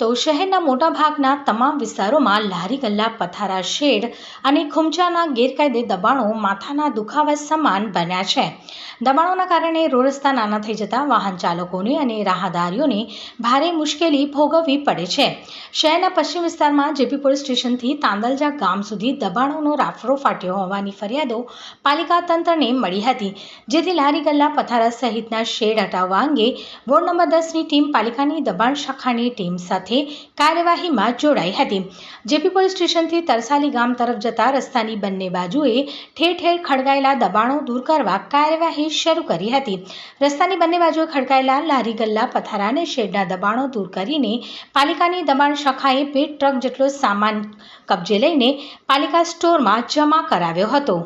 તો શહેરના મોટાભાગના તમામ વિસ્તારોમાં લારી, ગલ્લા, પથારા, શેડ અને ખૂમચાના ગેરકાયદે દબાણો માથાના દુખાવા સમાન બન્યા છે. દબાણોના કારણે રોડ રસ્તા નાના થઈ જતા વાહન ચાલકોને અને રાહદારીઓને ભારે મુશ્કેલી ભોગવવી પડે છે. શહેરના પશ્ચિમ વિસ્તારમાં જેપી પોલીસ સ્ટેશનથી તાંદલજા ગામ સુધી દબાણોનો રાફડો ફાટ્યો હોવાની ફરિયાદો પાલિકા તંત્રને મળી હતી, જેથી લારી, ગલ્લા, પથારા સહિતના શેડ હટાવવા અંગે વોર્ડ નંબર દસની ટીમ પાલિકાની દબાણ શાખાની ટીમ સાથે કાર્યવાહીમાં જોડાઈ હતી. જેપી પોલીસ સ્ટેશનથી તરસાલી ગામ તરફ જતા રસ્તાની બંને બાજુએ ઠેર ઠેર ખડકાયેલા દબાણો દૂર કરવા કાર્યવાહી શરૂ કરી હતી. રસ્તાની બંને બાજુએ ખડકાયેલા લારી, ગલ્લા, પથારા અને શેડના દબાણો દૂર કરીને પાલિકાની દબાણ શાખાએ પેટ ટ્રક જેટલો સામાન કબજે લઈને પાલિકા સ્ટોરમાં જમા કરાવ્યો હતો.